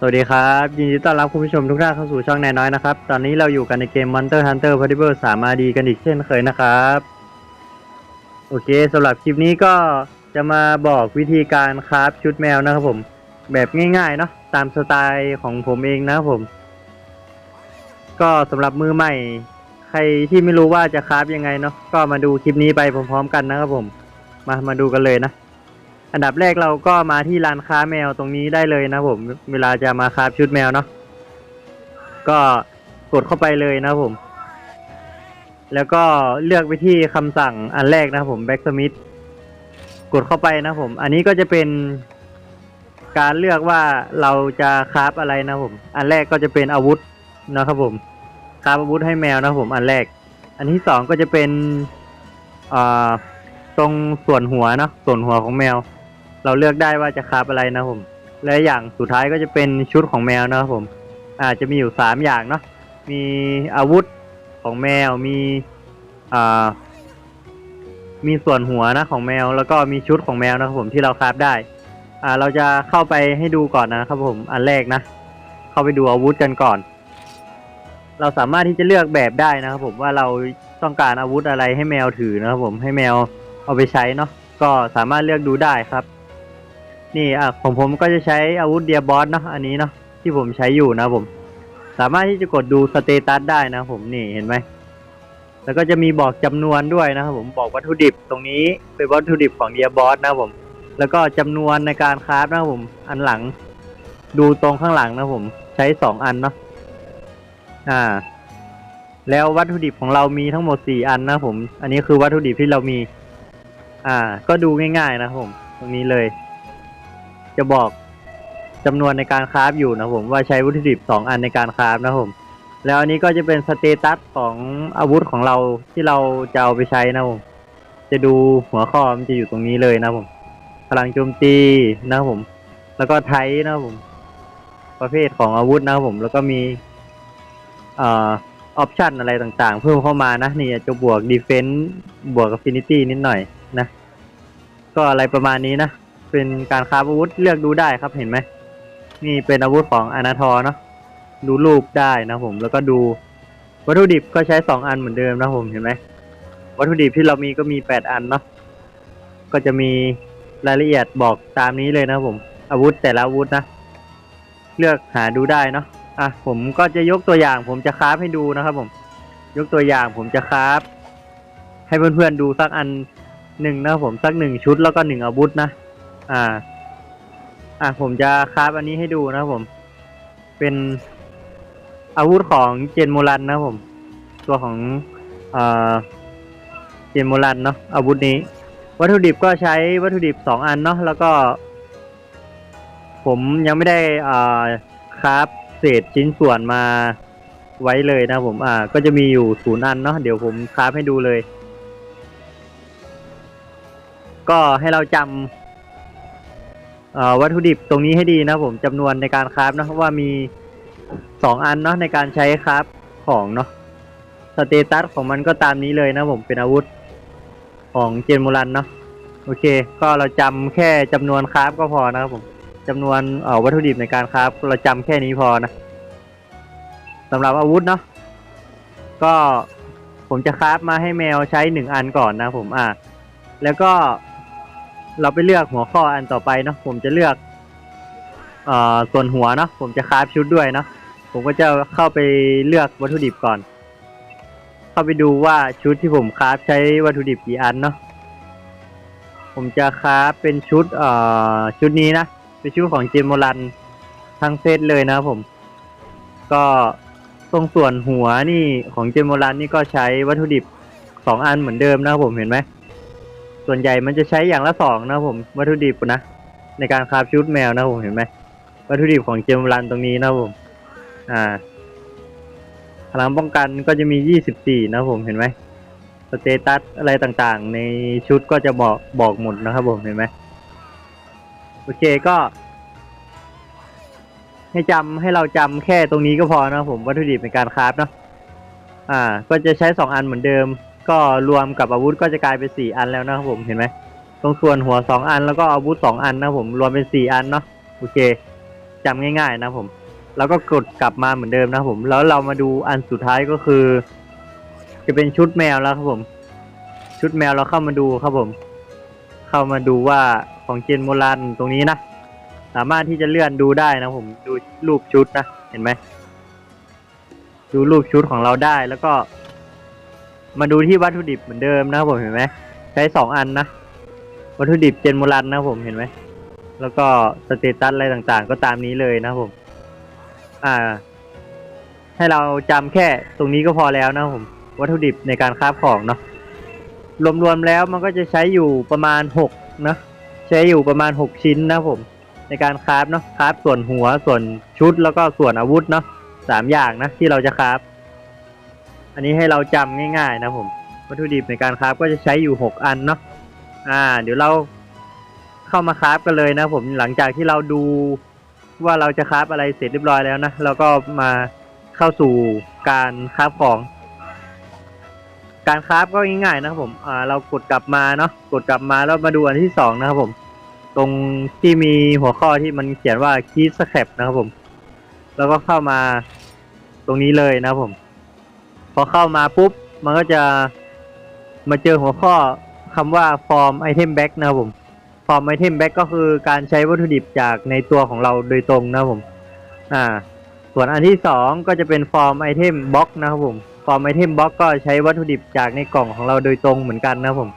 สวัสดีครับ ยินดีต้อนรับคุณผู้ชมทุกท่านเข้าสู่ช่องแนน้อยนะครับ ตอนนี้เราอยู่กันในเกม Monster Hunter Portable 3 RD กันอีกเช่นเคยนะครับ โอเคสำหรับคลิปนี้ก็จะมาบอกวิธีการคราฟชุดแมวนะครับผม แบบง่ายๆเนาะตามสไตล์ของผมเองนะครับผม ก็สำหรับมือใหม่ ใครที่ไม่รู้ว่าจะคราฟยังไงเนาะก็มาดูคลิปนี้ไปพร้อมๆ กันนะครับผม มามาดูกันเลยนะ อันดับแรกเราก็มาที่ร้านค้าแมวตรงนี้ได้เลยนะผม เวลาจะมาคราฟชุดแมวเนาะก็กดเข้าไปเลยนะผม แล้วก็เลือกไปที่คำสั่งอันแรกนะผมแบ็กสมิธกดเข้าไปนะผม อันนี้ก็จะเป็นการเลือกว่าเราจะคราฟอะไรนะผม อันแรกก็จะเป็นอาวุธนะครับผมคราฟอาวุธให้แมวนะผมอันแรก อันที่สองก็จะเป็นอ่าตรงส่วนหัวเนาะส่วนหัวของแมว เราเลือกได้ว่าจะคาฟอะไรนะผม และอย่างสุดท้ายก็จะเป็นชุดของแมวนะครับผมอาจจะมีอยู่สามอย่างเนาะมีอาวุธของแมวมีอ่ามีส่วนหัวนะของแมว แล้วก็มีชุดของแมวนะครับผมที่เราคราฟได้ อ่า เราจะเข้าไปให้ดูก่อนนะครับผมอันแรกนะ เข้าไปดูอาวุธกันก่อน เราสามารถที่จะเลือกแบบได้นะครับผมว่าเราต้องการอาวุธอะไรให้แมวถือนะครับผมให้แมวเอาไปใช้เนาะก็สามารถเลือกดูได้ครับ นี่อะของผมก็จะใช้อาวุธเดียบอสเนาะอันนี้เนาะที่ผมใช้อยู่นะผม สามารถที่จะกดดูสเตตัสได้นะผมนี่เห็นไหมแล้วก็จะมีบอกจำนวนด้วยนะครับผมบอกวัตถุดิบตรงนี้เป็นวัตถุดิบของเดียบอสนะผม แล้วก็จำนวนในการคราฟนะผมอันหลัง ดูตรงข้างหลังนะผม ใช้สองอันเนาะอ่า แล้ววัตถุดิบของเรามีทั้งหมดสี่อันนะผม อันนี้คือวัตถุดิบที่เรามี อ่า ก็ดูง่ายๆนะผม ตรงนี้เลย จะบอกจำนวนในการคราฟอยู่นะผมว่าใช้วัตถุดิบสองอันในการคราฟนะผม แล้วอันนี้ก็จะเป็นสเตตัสของอาวุธของเราที่เราจะเอาไปใช้นะผม จะดูหัวข้อมันจะอยู่ตรงนี้เลยนะผม พลังโจมตีนะผม แล้วก็ไทนะผม ประเภทของอาวุธนะผม แล้วก็มีออปชันอะไรต่างๆ เพิ่มเข้ามานะนี่จะบวกดีเฟนซ์บวกกับฟินิตี้นิดหน่อยนะ ก็อะไรประมาณนี้นะ เป็นการคราฟอาวุธเลือกดูได้ครับเห็นไหมนี่เป็นอาวุธของอนาทอเนาะดูรูปได้นะผมแล้วก็ดูวัตถุดิบก็ใช้สองอันเหมือนเดิมนะผมเห็นไหมวัตถุดิบที่เรามีก็มีแปดอันเนาะก็จะมีรายละเอียดบอกตามนี้เลยนะผม อาวุธแต่ละอาวุธนะ เลือกหาดูได้เนาะอะผมก็จะยกตัวอย่าง ผมจะคราฟให้ดูนะครับผม ยกตัวอย่างผมจะคราฟให้เพื่อนๆดูสักอันหนึ่งนะผมสักหนึ่งชุดแล้วก็หนึ่งอาวุธนะ อ่า อะผมจะคราฟอันนี้ให้ดูนะครับผม เป็นอาวุธของเจนโมรันนะครับผม ตัวของอ่าเจนโมรันเนาะอาวุธนี้ วัตถุดิบก็ใช้วัตถุดิบสองอันเนาะแล้วก็ ผมยังไม่ได้อ่าคราฟเศษชิ้นส่วนมาไว้เลยนะผม อ่า ก็จะมีอยู่ศูนย์อันเนาะ เดี๋ยวผมคราฟให้ดูเลย ก็ให้เราจำ วัตถุดิบตรงนี้ให้ดีนะผมจำนวนในการคราฟนะว่ามีสองอันเนาะในการใช้คราฟของเนาะสเตตัสของมันก็ตามนี้เลยนะผมเป็นอาวุธของเจนมูรันเนาะโอเค ก็เราจำแค่จำนวนคราฟก็พอนะครับผมจำนวนวัตถุดิบในการคราฟเราจำแค่นี้พอนะสำหรับอาวุธเนาะก็ผมจะคราฟมาให้แมวใช้หนึ่งอันก่อนนะผมอ่าแล้วก็ เราไปเลือกหัวข้ออันต่อไปเนาะผมจะเลือกเอ่อส่วนหัวเนาะผมจะคราฟชุดด้วยเนาะผมก็จะเข้าไปเลือกวัตถุดิบก่อน เข้าไปดูว่าชุดที่ผมคราฟใช้วัตถุดิบกี่อันเนาะผมจะคราฟเป็นชุดเอ่อชุดนี้นะเป็นชุดของเจมโมรันทั้งเซตเลยนะผม ก็ตรงส่วนหัวนี่ของเจมโมรันนี่ก็ใช้วัตถุดิบสองอันเหมือนเดิมนะผมเห็นไหม ส่วนใหญ่มันจะใช้อย่างละสองนะผมวัตถุดิบนะ ในการคราฟชุดแมวนะผมเห็นไหมวัตถุดิบของเจมรันตรงนี้นะผม อ่าพลังป้องกันก็จะมียี่สิบสี่นะผมเห็นไหมสเตตัสอะไรต่างๆ ในชุดก็จะบอกบอกหมดนะครับผมเห็นไหมโอเคก็ ให้จำให้เราจำแค่ตรงนี้ก็พอนะผมวัตถุดิบในการคราฟเนาะอ่า ก็จะใช้สองอันเหมือนเดิม ก็รวมกับอาวุธก็จะกลายเป็นสี่อันแล้วนะครับผมเห็นไหมตรงส่วนหัวสองอันแล้วก็อาวุธสองอันนะผมรวมเป็นสี่อันเนาะโอเคจจำง่าย ๆ นะผม แล้วก็กดกลับมาเหมือนเดิมนะผม แล้วเรามาดูอันสุดท้ายก็คือ จะเป็นชุดแมวแล้วครับผม ชุดแมวเราเข้ามาดูครับผม เข้ามาดูว่าของเจนโมรันตรงนี้นะสามารถที่จะเลื่อนดูได้นะผมดูรูปชุดนะเห็นไหมดูรูปชุดของเราได้แล้วก็ มาดูที่วัตถุดิบเหมือนเดิมนะผมเห็นไหมใช้สองอันนะ วัตถุดิบเจนโมรันนะผมเห็นไหมแล้วก็สเตตัสอะไรต่างๆ ก็ตามนี้เลยนะผม อ่า ให้เราจำแค่ตรงนี้ก็พอแล้วนะผม วัตถุดิบในการคราฟของเนาะรวมๆแล้วมันก็จะใช้อยู่ประมาณหกนะใช้อยู่ประมาณหกชิ้นนะผม ในการคราฟเนาะคราฟส่วนหัวส่วนชุดแล้วก็ส่วนอาวุธเนาะสามอย่างนะที่เราจะคราฟ อันนี้ให้เราจำง่าย ๆ นะผม วัตถุดิบในการคราฟก็จะใช้อยู่หกอันเนาะอ่า เดี๋ยวเราเข้ามาคราฟกันเลยนะผมหลังจากที่เราดูว่าเราจะคราฟอะไรเสร็จเรียบร้อยแล้วนะเราก็มาเข้าสู่การคราฟของ การคราฟก็ง่ายๆนะครับผมอ่าเรากดกลับมาเนาะกดกลับมาแล้วมาดูอันที่สองนะครับผม ตรงที่มีหัวข้อที่มันเขียนว่า key scrap นะครับผม แล้วก็เข้ามาตรงนี้เลยนะครับผม อเข้ามาปุ๊บ มันก็จะมาเจอหัวข้อคำว่า form item back นะครับผม form item back ก็คือการใช้วัตถุดิบจากในตัวของเราโดยตรงนะครับผม อ่า ส่วนอันที่สองก็จะเป็น form item box นะครับผม form item box ก็ใช้วัตถุดิบจากในกล่องของเราโดยตรงเหมือนกันนะครับผม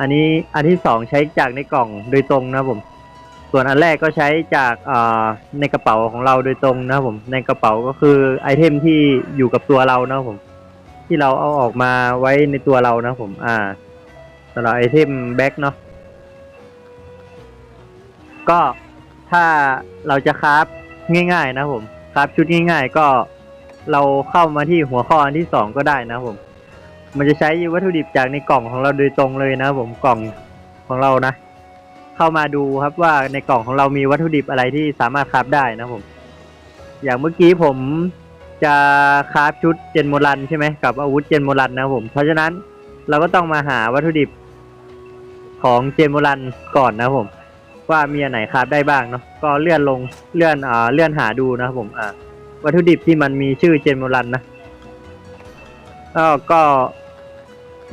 อันนี้อันที่สองใช้จากในกล่องโดยตรงนะครับผม ส่วนอันแรกก็ใช้จากอ่าในกระเป๋าของเราโดยตรงนะครับผม ในกระเป๋าก็คือไอเทมที่อยู่กับตัวเรานะครับผม ที่เราเอาออกมาไว้ในตัวเรานะผมอ่าสำหรับไอเทมแบ็กเนาะก็ถ้าเราจะคราฟง่าย ๆ นะผมคราฟชุดง่าย ๆ ก็เราเข้ามาที่หัวข้ออันที่สองก็ได้นะผม มันจะใช้วัตถุดิบจากในกล่องของเราโดยตรงเลยนะผมกล่องของเรานะ เข้ามาดูครับว่าในกล่องของเรามีวัตถุดิบอะไรที่สามารถคราฟได้นะผม อย่างเมื่อกี้ผม จะคราฟชุดเจนโมรันใช่ไหมกับอาวุธเจนโมรันนะครับผม เพราะฉะนั้นเราก็ต้องมาหาวัตถุดิบของเจนโมรันก่อนนะครับผม ว่ามีอันไหนคราฟได้บ้างเนาะก็เลื่อนลงเลื่อนอ่าเลื่อนหาดูนะครับผมอ่าวัตถุดิบที่มันมีชื่อเจนโมรันนะก็ก็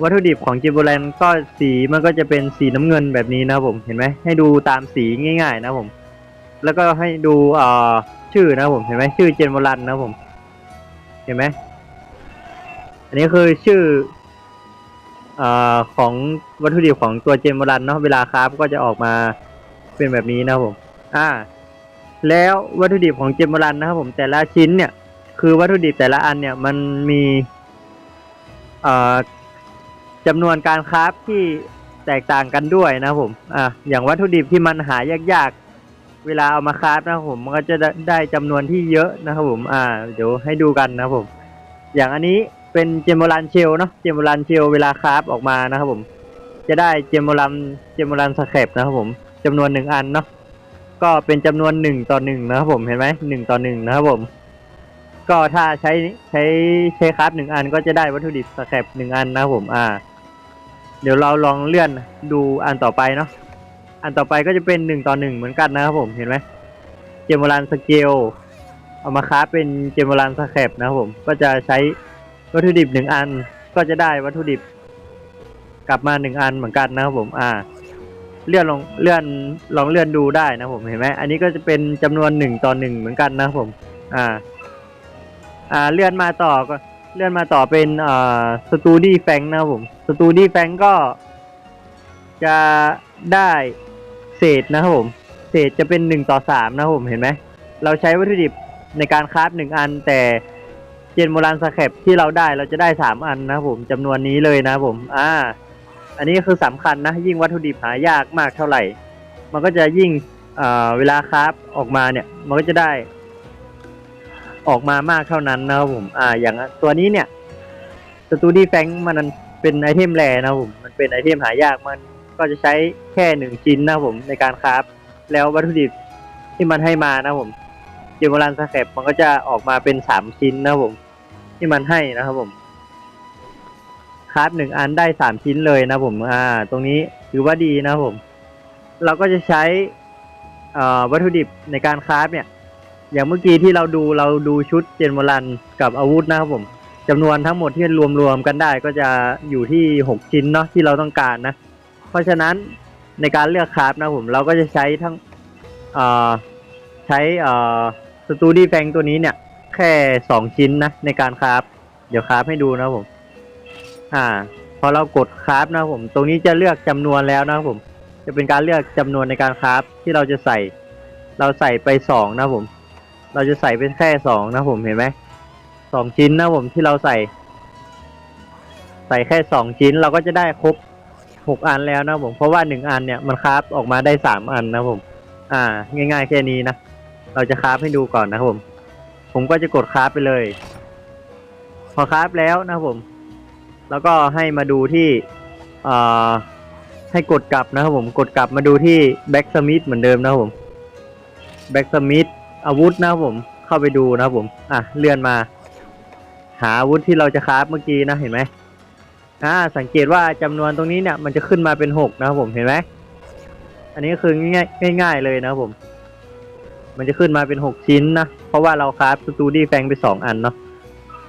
วัตถุดิบของเจนโมรันก็สีมันก็จะเป็นสีน้ำเงินแบบนี้นะครับผมเห็นไหมให้ดูตามสีง่าย ๆ นะผม แล้วก็ให้ดูอ่าชื่อนะผมเห็นไหมชื่อเจนโมรันนะผม เห็นไหมอันนี้คือชื่ออของวัตถุดิบของตัวเจนโมรันเนาะเวลาคราฟก็จะออกมาเป็นแบบนี้นะครับผม อ่า แล้ววัตถุดิบของเจมโบรันนะครับผมแต่ละชิ้นเนี่ย คือวัตถุดิบแต่ละอันเนี่ยมันมีอ่อจำนวนการคราฟที่แตกต่างกันด้วยนะครับผม อ่าอย่างวัตถุดิบที่มันหายากๆ เวลาเอามาคราฟนะครับผมมันก็จะได้ได้จำนวนที่เยอะนะครับผมอ่าเดี๋ยวให้ดูกันนะครับผม อย่างอันนี้เป็นเจมโบรันเชลเนาะเจมโบรันเชลเวลาคราฟออกมานะครับผม จะได้เจมโบรันเจมโบรันสแครปนะครับผมจำนวนหนึ่งอันเนาะก็เป็นจำนวนหนึ่งต่อหนึ่งนะครับผมเห็นไหมหนึ่งต่อหนึ่งนะครับผม ก็ถ้าใช้ใช้ใช้คราฟหนึ่งอันก็จะได้วัตถุดิบสแครปหนึ่งอันนะครับผมอ่า เดี๋ยวเราลองเลื่อนดูอันต่อไปเนาะ อันต่อไปก็จะเป็นหนึ่งต่อหนึ่งเหมือนกันนะครับผมเห็นไหมเจมโบรันสเกลเอามาคราเป็นเจมโบรันสแครปนะครับผมก็จะใช้วัตถุดิบหนึ่งอันก็จะได้วัตถุดิบ กลับมาหนึ่งอันเหมือนกันนะครับผมอ่าเลื่อนลงเลื่อนลองเลื่อนดูได้นะผมเห็นไหมอันนี้ก็จะเป็นจำนวนหนึ่งต่อหนึ่งเหมือนกันนะครับผม อ่า อ่าเลื่อนมาต่อก็เลื่อนมาต่อเป็นอ่าสตูดี้แฟงนะครับผมสตูดี้แฟงก็จะได้ เศษนะครับผม เศษจะเป็นหนึ่งต่อสามนะครับผมเห็นไหม เราใช้วัตถุดิบในการคราฟหนึ่งอัน แต่เจนโมรันสแครปที่เราได้เราจะได้สามอันนะครับผมจำนวนนี้เลยนะครับผม อ่า อันนี้คือสำคัญนะ ยิ่งวัตถุดิบหายากมากเท่าไหร่ มันก็จะยิ่งเอ่อเวลาคราฟออกมาเนี่ย มันก็จะได้ ออกมามากเท่านั้นนะครับผม อ่า อย่างตัวนี้เนี่ยสตูดี้แฟงมันเป็นไอเทมแรนะครับผม มันเป็นไอเทมหายากมัน ก็จะใช้แค่หนึ่งชิ้นนะครับผมในการคราฟแล้ววัตถุดิบที่มันให้มานะครับผมเจมรันสแครปมันก็จะออกมาเป็นสามชิ้นนะครับผม ที่มันให้นะครับผมคราฟหนึ่งอันได้สามชิ้นเลยนะผม อ่า ตรงนี้ถือว่าดีนะผม เราก็จะใช้อวัตถุดิบในการคราฟเนี่ย อย่างเมื่อกี้ที่เราดูเราดูชุดเจนโบรันกับอาวุธนะครับผมจำนวนทั้งหมดที่รวมๆกันได้ก็จะอยู่ที่หกชิ้นเนาะที่เราต้องการนะ เพราะฉะนั้นในการเลือกคราฟนะผมเราก็จะใช้ทั้งใช้สตูดี้แฟงตัวนี้เนี่ย แค่สองชิ้นนะในการคราฟเดี๋ยวคราฟให้ดูนะผม อ่า พอเรากดคราฟนะผม ตรงนี้จะเลือกจำนวนแล้วนะผม จะเป็นการเลือกจำนวนในการคราฟที่เราจะใส่ เราใส่ไปสองนะผม เราจะใส่ไปแค่สองนะผมเห็นไหมสองชิ้นนะผมที่เราใส่ ใส่แค่สองชิ้นเราก็จะได้ครบ หกอันแล้วนะผมเพราะว่าหนึ่งอันเนี่ยมันคราฟออกมาได้สามอันนะผม อ่า ง่ายๆแค่นี้นะเราจะคราฟให้ดูก่อนนะครับผม ผมก็จะกดคราฟไปเลย พอคราฟแล้วนะครับผม แล้วก็ให้มาดูที่อ่าให้กดกลับนะครับผมกดกลับมาดูที่แบ็กสมิธเหมือนเดิมนะครับผมแบ็กสมิธอาวุธนะครับผม เข้าไปดูนะครับผม อะเลื่อนมา หาอาวุธที่เราจะคราฟเมื่อกี้นะเห็นไหม อ่าสังเกตว่าจำนวนตรงนี้เนี่ยมันจะขึ้นมาเป็นหกนะครับผมเห็นไหมอันนี้คือง่ายๆง่ายเลยนะครับผม มันจะขึ้นมาเป็นหกชิ้นนะ เพราะว่าเราคราฟสตูดี้แฟงไปสองอันเนาะ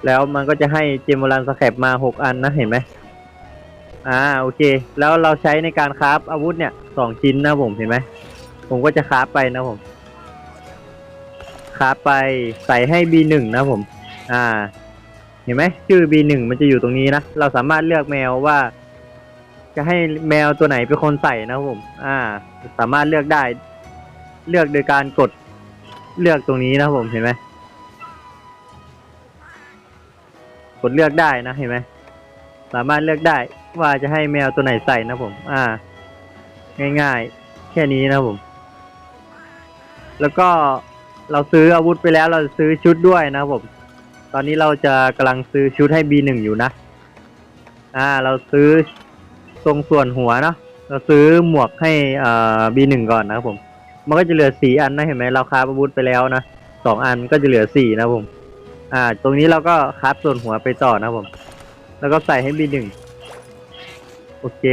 แล้วมันก็จะให้เจมโบรันสแคปมาหกอันนะเห็นไหมอ่าโอเค แล้วเราใช้ในการคราฟอาวุธเนี่ยสองชิ้นนะผมเห็นไหมผมก็จะคราฟไปนะผมคราฟไปใส่ให้ B1 นะผม อ่า เห็นไหมชื่อ B1 มันจะอยู่ตรงนี้นะ เราสามารถเลือกแมวว่า จะให้แมวตัวไหนเป็นคนใส่นะผม อ่า สามารถเลือกได้ เลือกโดยการกดเลือกตรงนี้นะผมเห็นไหมกดเลือกได้นะเห็นไหมสามารถเลือกได้ว่าจะให้แมวตัวไหนใส่นะผม อ่า ง่ายๆ แค่นี้นะผม แล้วก็เราซื้ออาวุธไปแล้วเราซื้อชุดด้วยนะผม ตอนนี้เราจะกำลังซื้อชุดให้ B1 อยู่นะ อ่า เราซื้อตรงส่วนหัวเนาะ เราซื้อหมวกให้อ่า B1 ก่อนนะครับผม มันก็จะเหลือสี่อันนะเห็นไหมเราคาฟอาวุธไปแล้วนะสองอันก็จะเหลือสี่นะผม อ่า ตรงนี้เราก็คราส่วนหัวไปต่อนะผม แล้วก็ใส่ให้ B1 โอเค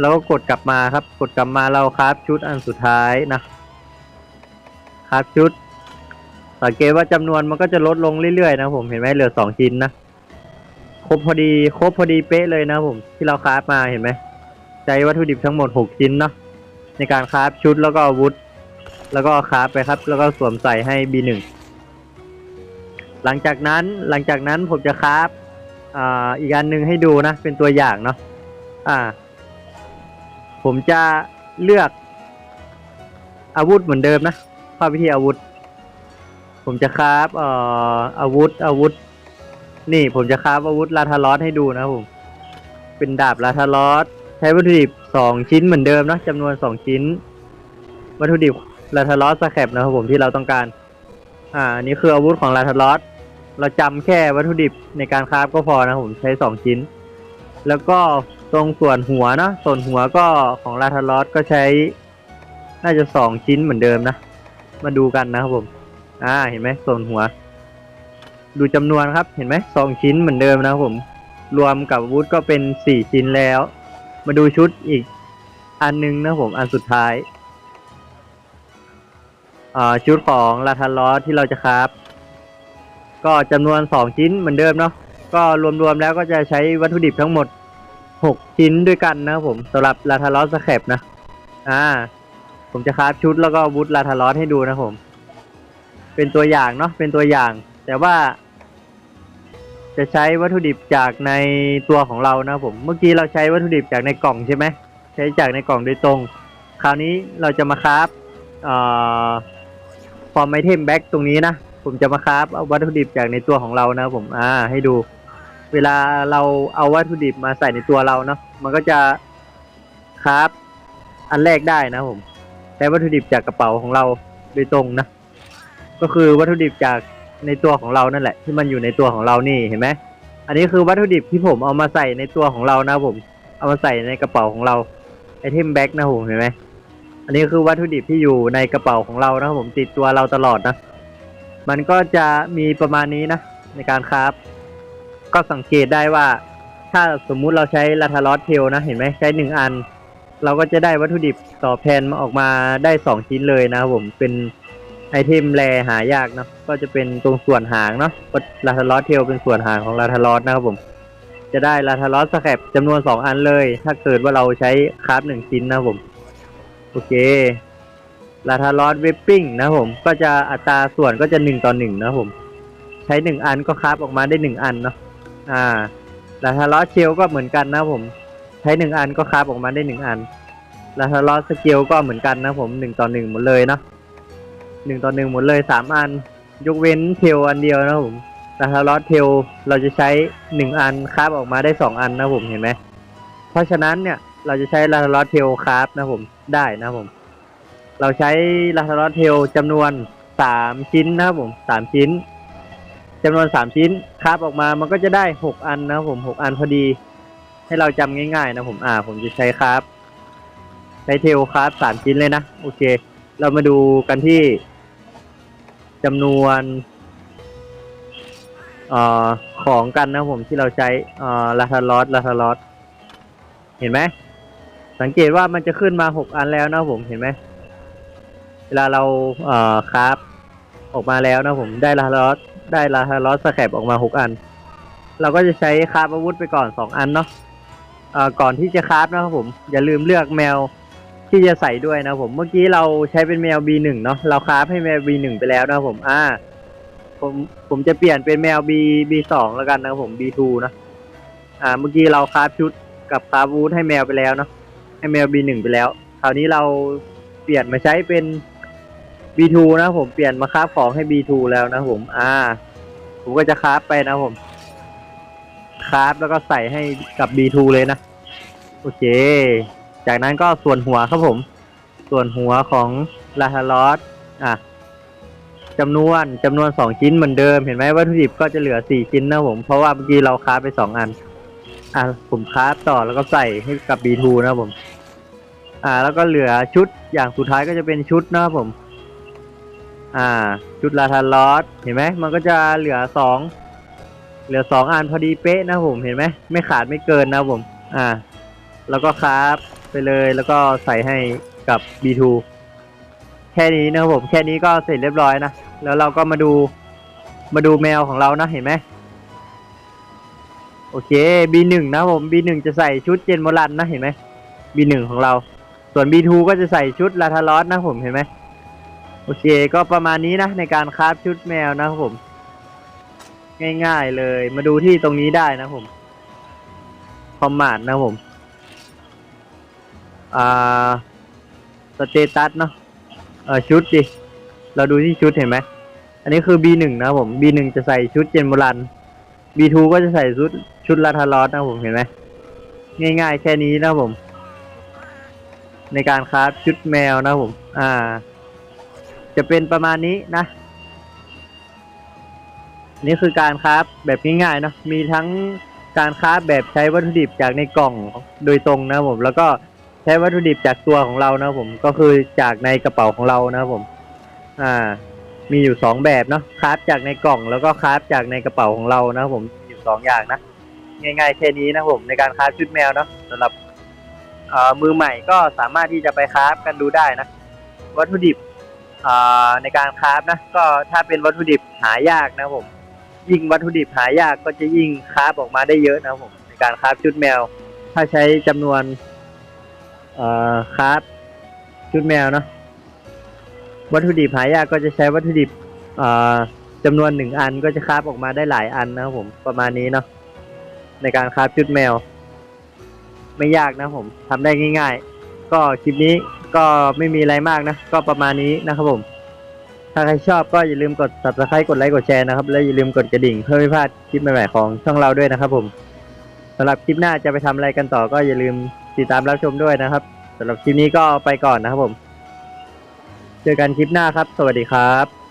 แล้วก็กดกลับมาครับ กดกลับมาเราคาฟชุดอันสุดท้ายนะคาฟชุด สังเกตว่าจำนวนมันก็จะลดลงเรื่อยๆนะผมเห็นไหมเหลือสองชิ้นนะครบพอดีครบพอดีเป๊ะเลยนะผมที่เราคราฟมาเห็นไหมใช้วัตถุดิบทั้งหมดหกชิ้นเนาะในการคราฟชุดแล้วก็อาวุธ แล้วก็คราฟไปครับ แล้วก็สวมใส่ให้ B1 หลังจากนั้นหลังจากนั้นผมจะคราฟอ่าอีกอันหนึ่งให้ดูนะ เป็นตัวอย่างเนาะอ่า ผมจะเลือกอาวุธเหมือนเดิมนะเข้าไปที่อาวุธ ผมจะคราฟเอ่ออาวุธอาวุธ นี่ผมจะคราฟอาวุธลาทารอสให้ดูนะครับผม เป็นดาบลาทารอสใช้วัตถุดิบสองชิ้นเหมือนเดิมนะจำนวนสองชิ้น วัตถุดิบลาทารอสสแคปนะครับผมที่เราต้องการ อ่าอันนี่คืออาวุธของลาทารอสเราจำแค่วัตถุดิบในการคราฟก็พอนะผมใช้สองชิ้น แล้วก็ตรงส่วนหัวนะส่วนหัวก็ของลาทารอสก็ใช้ น่าจะสองชิ้นเหมือนเดิมนะ มาดูกันนะครับผม อ่าเห็นไหมส่วนหัว ดูจำนวนครับ เห็นไหมสองชิ้นเหมือนเดิมนะครับผม รวมกับวุธก็เป็นสี่ชิ้นแล้ว มาดูชุดอีกอันนึงนะผมอันสุดท้ายชุดของลาทารอสที่เราจะคราฟก็จำนวนสองชิ้นเหมือนเดิมเนาะก็รวมๆแล้วก็จะใช้วัตถุดิบทั้งหมดหกชิ้นด้วยกันนะครับผมสำหรับลาทารอสสแคปนะ อ่า ผมจะคราฟชุดแล้วก็วุธลาทารอสให้ดูนะผม เป็นตัวอย่างเนาะเป็นตัวอย่าง แต่ว่า จะใช้วัตถุดิบจากในตัวของเรานะผม เมื่อกี้เราใช้วัตถุดิบจากในกล่องใช่ไหมใช้จากในกล่องโดยตรง คราวนี้เราจะมาคราฟฟอร์มไอเทมแบ็กตรงนี้นะผมจะมาคราฟเอาวัตถุดิบจากในตัวของเรานะผมอ่าให้ดู เวลาเราเอาวัตถุดิบมาใส่ในตัวเราเนาะมันก็จะคราฟอันแรกได้นะผมใช้วัตถุดิบจากกระเป๋าของเราโดยตรงนะ ก็คือวัตถุดิบจากในตัวของเรานั่นแหละ ที่มันอยู่ในตัวของเรานี่เห็นไหมอันนี้คือวัตถุดิบที่ผมเอามาใส่ในตัวของเรานะผม เอามาใส่ในกระเป๋าของเราไอเทมแบ็กนะผมเห็นไหมอันนี้คือวัตถุดิบที่อยู่ในกระเป๋าของเรานะครับผมติดตัวเราตลอดนะ มันก็จะมีประมาณนี้นะ ในการคราฟก็สังเกตได้ว่าถ้าสมมุติเราใช้ลาทารอสเทลนะเห็นไหมใช้หนึ่งอัน เราก็จะได้วัตถุดิบต่อแพนมาออกมาได้สองชิ้นเลยนะครับผมเป็น ไอเทมแรหายากเนาะก็จะเป็นตรงส่วนหางเนาะลาทารอสเทลเป็นส่วนหางของลาทารอสนะครับผม จะได้ลาทารอสสแครปจำนวนสองอันเลย ถ้าเกิดว่าเราใช้คราฟหนึ่งชิ้นนะครับผม โอเคลาทารอสเวปปิ้งนะครับผม ก็จะอัตราส่วนก็จะหนึ่งต่อหนึ่งนะครับผม ใช้หนึ่งอันก็คราฟออกมาได้หนึ่งอันเนาะอ่าลาทารอสเชลก็เหมือนกันนะครับผม ใช้หนึ่งอันก็คราฟออกมาได้หนึ่งอันลาทารอสสเกลก็เหมือนกันนะผมหนึ่งต่อหนึ่งหมดเลยเนาะ หนึ่งต่อหนึ่งหมดเลยสามอัน ยกเว้นเทลอันเดียวนะครับผมลาทารอสเทลเราจะใช้หนึ่งอันคาฟออกมาได้สองอันนะผมเห็นไหมเพราะฉะนั้นเนี่ยเราจะใช้ลาทารอสเทลคาฟนะผมได้นะผม เราใช้ลาทารอสเทลจำนวนสามชิ้นนะครับผมสามชิ้นจำนวนสามชิ้นคาฟออกมามันก็จะได้หกอันนะครับผมหกอันพอดี ให้เราจำง่ายๆนะผมอ่า ผมจะใช้คาฟใช้เทลคาฟสามชิ้นเลยนะโอเค เรามาดูกันที่ จำนวนอของกันนะผมที่เราใช้ลาทารอสลาทารอสเห็นไหมสังเกตว่ามันจะขึ้นมาหกอันแล้วนะผมเห็นไหมเวลาเราเอ่อคราฟออกมาแล้วนะผมได้ลาทารอสได้ลาทารอสสแครปออกมาหกอัน เราก็จะใช้คราฟอาวุธไปก่อนสองอันเนาะก่อนที่จะคราฟนะครับผมอย่าลืมเลือกแมว ที่จะใส่ด้วยนะผมเมื่อกี้เราใช้เป็นแมว B1 เนาะเราคราฟให้แมว B1 ไปแล้วนะผมอ่าผมผมจะเปลี่ยนเป็นแมว B B2 แล้วกันนะผม B2 นะอ่าเมื่อกี้เราคราฟชุดกับคราฟวุธให้แมวไปแล้วเนาะให้แมว B1 ไปแล้วคราวนี้เราเปลี่ยนมาใช้เป็น B2 นะผมเปลี่ยนมาคราฟของให้ B2 แล้วนะผมอ่า ผมก็จะคราฟไปนะผมคราฟแล้วก็ใส่ให้กับ B2 เลยนะโอเค จากนั้นก็ส่วนหัวครับผม ส่วนหัวของลาทารอสอะจำนวนจำนวนสองชิ้นเหมือนเดิม เห็นไหมวัตถุดิบก็จะเหลือสี่ชิ้นนะผม เพราะว่าเมื่อกี้เราคราไปสองอัน อะผมคราต่อแล้วก็ใส่ให้กับ B2 นะผม อ่า แล้วก็เหลือชุดอย่างสุดท้ายก็จะเป็นชุดนะผม อ่า ชุดลาทารอสเห็นไหมมันก็จะเหลือสองเหลือสองอันพอดีเป๊ะนะผมเห็นไหมไม่ขาดไม่เกินนะผม อ่า แล้วก็ครา ไปเลยแล้วก็ใส่ให้กับ B2 แค่นี้นะครับผมแค่นี้ก็เสร็จเรียบร้อยนะ แล้วเราก็มาดูมาดูแมวของเรานะเห็นไหมโอเค B1 นะผม B1 จะใส่ชุดเจนโมรันนะเห็นไหม B1 ของเรา ส่วน B2 ก็จะใส่ชุดลาทารอสนะผมเห็นไหมโอเคก็ประมาณนี้นะในการคราฟชุดแมวนะครับผม ง่ายๆเลยมาดูที่ตรงนี้ได้นะผมคอมมานด์นะผม อ่าสเตตัสเนาะเออชุดดิเราดูที่ชุดเห็นไหมอันนี้คือ B1 นะผม B1 จะใส่ชุดเจนโบรัน B2 ก็จะใส่ชุดชุดลาทารอสนะผมเห็นไหมง่าย ๆ แค่นี้นะผม ในการคราฟชุดแมวนะผม อ่า จะเป็นประมาณนี้นะนี่คือการคราฟแบบง่ายๆเนาะมีทั้งการคราฟแบบใช้วัตถุดิบจากในกล่องโดยตรงนะผม แล้วก็ ใช้วัตถุดิบจากตัวของเรานะผมก็คือจากในกระเป๋าของเรานะผม อ่า มีอยู่สองแบบเนาะคราฟจากในกล่องแล้วก็คราฟจากในกระเป๋าของเรานะผมมีอยู่สองอย่างนะง่ายๆแค่นี้นะผมในการคราฟชุดแมวเนาะสำหรับเอ่อมือใหม่ก็สามารถที่จะไปคราฟกันดูได้นะ วัตถุดิบอ่าในการคราฟนะก็ถ้าเป็นวัตถุดิบหายากนะผม ยิ่งวัตถุดิบหายากก็จะยิ่งคราฟออกมาได้เยอะนะผมในการคราฟชุดแมว ถ้าใช้จำนวน เอ่อคราฟชุดแมวเนาะวัตถุดิบหายากก็จะใช้วัตถุดิบอ่าจำนวนหนึ่งอันก็จะคราฟออกมาได้หลายอันนะครับผมประมาณนี้เนาะในการคราฟชุดแมว ไม่ยากนะผมทำได้ง่าย ๆ ก็คลิปนี้ก็ไม่มีอะไรมากนะ ก็ประมาณนี้นะครับผมถ้าใครชอบก็อย่าลืมกด subscribe กดไลค์กดแชร์นะครับ และอย่าลืมกดกระดิ่งเพื่อไม่พลาดคลิปใหม่ๆของช่องเราด้วยนะครับผมสำหรับคลิปหน้าจะไปทำอะไรกันต่อก็อย่าลืม ติดตามรับชมด้วยนะครับสำหรับคลิปนี้ก็ไปก่อนนะครับผม เจอกันคลิปหน้าครับ สวัสดีครับ